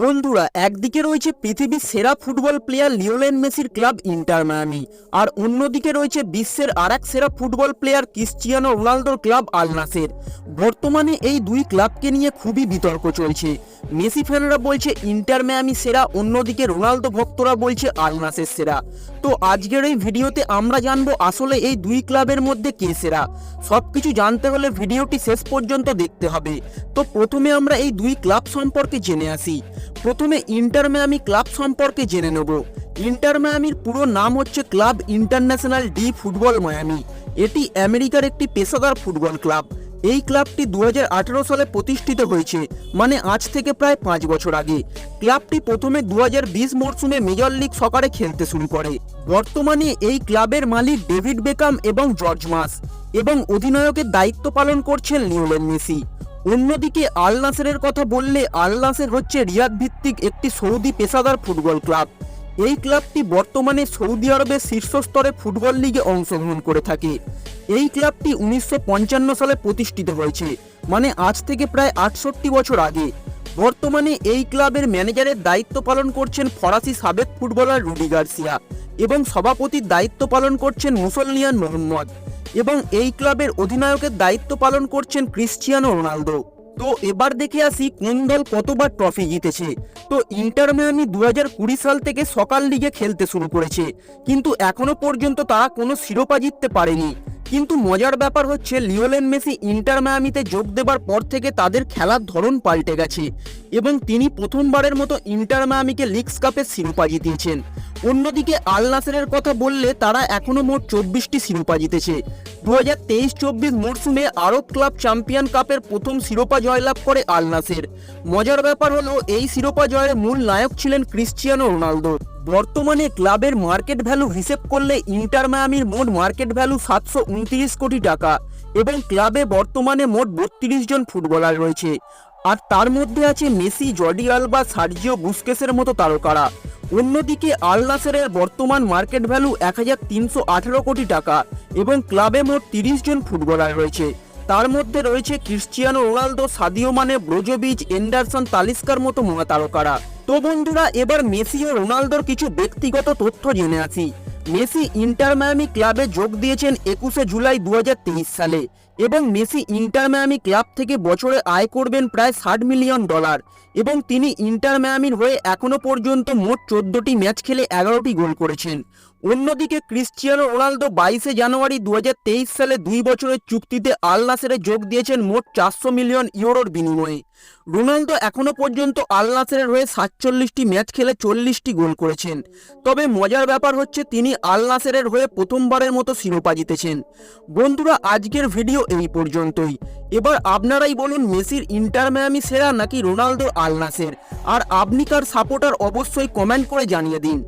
বন্ধুরা, একদিকে রয়েছে পৃথিবীর সেরা ফুটবল প্লেয়ার লিওলেন মেসির ক্লাব ইন্টার মায়ামি, আর অন্যদিকে রয়েছে বিশ্বের আরেক সেরা ফুটবল প্লেয়ার ক্রিশ্চিয়ানো রোনালদোর ক্লাব আলনাসের বর্তমানে এই দুই ক্লাবকে নিয়ে খুবই বিতর্ক চলছে। মেসি ফ্যানরা বলছে, ইন্টার মায়ামি সেরা অন্যদিকে রোনালদো ভক্তরা বলছে আলনাসের সেরা তো আজকের এই ভিডিওতে আমরা জানব আসলে এই দুই ক্লাবের মধ্যে কে সেরা। সবকিছু জানতে হলে ভিডিওটি শেষ পর্যন্ত দেখতে হবে। তো প্রথমে আমরা এই দুই ক্লাব সম্পর্কে জেনে আসি। প্রথমে ইন্টার মায়ামি ক্লাব সম্পর্কে জেনে নেব। ইন্টার মায়ামির পুরো নাম হচ্ছে club international de football Miami. এটি আমেরিকার একটি পেশাদার ফুটবল ক্লাব। এই ক্লাবটি দু হাজার আঠেরো সালে প্রতিষ্ঠিত হয়েছে মানে আজ থেকে প্রায় পাঁচ বছর আগে। ক্লাবটি প্রথমে দু হাজার বিশ মরশুমে মেজর লিগ সকারে খেলতে শুরু করে। বর্তমানে এই ক্লাবের মালিক ডেভিড বেকাম এবং জর্জ মাস এবং অধিনায়কের দায়িত্ব পালন করছেন লিওনেল মেসি। অন্যদিকে আল নাসেরের কথা বললে আল নাসের হচ্ছে রিয়াদ ভিত্তিক একটি সৌদি পেশাদার ফুটবল ক্লাব। এই ক্লাবটি বর্তমানে সৌদি আরবের শীর্ষস্তরে ফুটবল লিগে অংশগ্রহণ করে থাকে। এই ক্লাবটি উনিশশো পঞ্চান্ন সালে প্রতিষ্ঠিত হয়েছে মানে আজ থেকে প্রায় আটষট্টি বছর আগে। বর্তমানে এই ক্লাবের ম্যানেজারের দায়িত্ব পালন করছেন ফরাসি সাবেক ফুটবলার রুডি গার্সিয়া এবং সভাপতির দায়িত্ব পালন করছেন মুসল্লিয়ান মোহাম্মদ এবং এই ক্লাবের অধিনায়কের দায়িত্ব পালন করছেন ক্রিশ্চিয়ানো রোনালদো। তো এবার দেখে আসি কোন দল কতবার ট্রফি জিতেছে। তো ইন্টার মিয়ামি দু কুড়ি সাল থেকে সকাল লিগে খেলতে শুরু করেছে। কিন্তু এখনও পর্যন্ত তারা কোনো শিরোপা জিততে পারেনি। কিন্তু মজার ব্যাপার হচ্ছে লিওলেন মেসি ইন্টার মায়ামিতে যোগ দেবার পর থেকে তাদের খেলার ধরন পাল্টে গেছে। এবং তিনি প্রথমবারের মতো ইন্টার মায়ামিকে লিগস কাপের শিরোপা জিতিয়েছেন। অন্যদিকে আল নাসেরের কথা বললে তারা এখনও মোট চব্বিশটি শিরোপা জিতেছে। দু হাজার তেইশ চব্বিশ মরশুমে আরব ক্লাব চ্যাম্পিয়ন কাপের প্রথম শিরোপা জয়লাভ করে আল নাসের। মজার ব্যাপার হলো, এই শিরোপা জয়ের মূল নায়ক ছিলেন ক্রিশ্চিয়ানো রোনালদো। বর্তমানে ক্লাবের মার্কেট ভ্যালু হিসেব করলে ইন্টার মায়ামির মোট মার্কেট ভ্যালু সাতশো উনত্রিশ কোটি টাকা এবং ক্লাবে বর্তমানে মোট বত্রিশ জন ফুটবলার রয়েছে। আর তার মধ্যে আছে মেসি, জর্ডি আলবা, সার্জিও বুস্কেসের মতো তারকারা। অন্যদিকে আল নাসেরের বর্তমান মার্কেট ভ্যালু এক হাজার তিনশো আঠেরো কোটি টাকা এবং ক্লাবে মোট তিরিশ জন ফুটবলার রয়েছে। তার মধ্যে রয়েছে Cristiano Ronaldo, Sadio Mane Brozovic, Anderson, তালিস্কার মতো মহা তারকারা তো বন্ধুরা, এবার মেসি ও রোনালদোর কিছু ব্যক্তিগত তথ্য জেনে আসি। মেসি ইন্টার মায়ামি ক্লাবে যোগ দিয়েছেন একুশে জুলাই দু হাজার তেইশ সালে। এবং মেসি ইন্টার মায়ামি ক্লাব থেকে বছরে আয় করবেন প্রায় ষাট মিলিয়ন ডলার। এবং তিনি ইন্টার মায়ামির হয়ে এখনও পর্যন্ত মোট চোদ্দটি ম্যাচ খেলে এগারোটি গোল করেছেন। অন্যদিকে ক্রিশ্চিয়ানো রোনালদো বাইশে জানুয়ারি দু হাজার তেইশ সালে দুই বছরের চুক্তিতে আল নাসেরে যোগ দিয়েছেন মোট চারশো মিলিয়ন ইউরোর বিনিময়ে। রোনালদো এখনও পর্যন্ত আল নাসেরের হয়ে সাতচল্লিশটি ম্যাচ খেলে চল্লিশটি গোল করেছেন। তবে মজার ব্যাপার হচ্ছে তিনি আল নাসেরের হয়ে প্রথমবারের মতো শিরোপা জিতেছেন। বন্ধুরা, আজকের ভিডিও এই পর্যন্তই। এবার আপনারাই বলুন, মেসির ইন্টার মায়ামি সেরা নাকি রোনালদো আলনাসের? আর আপনি কার সাপোর্টার অবশ্যই কমেন্ট করে জানিয়ে দিন।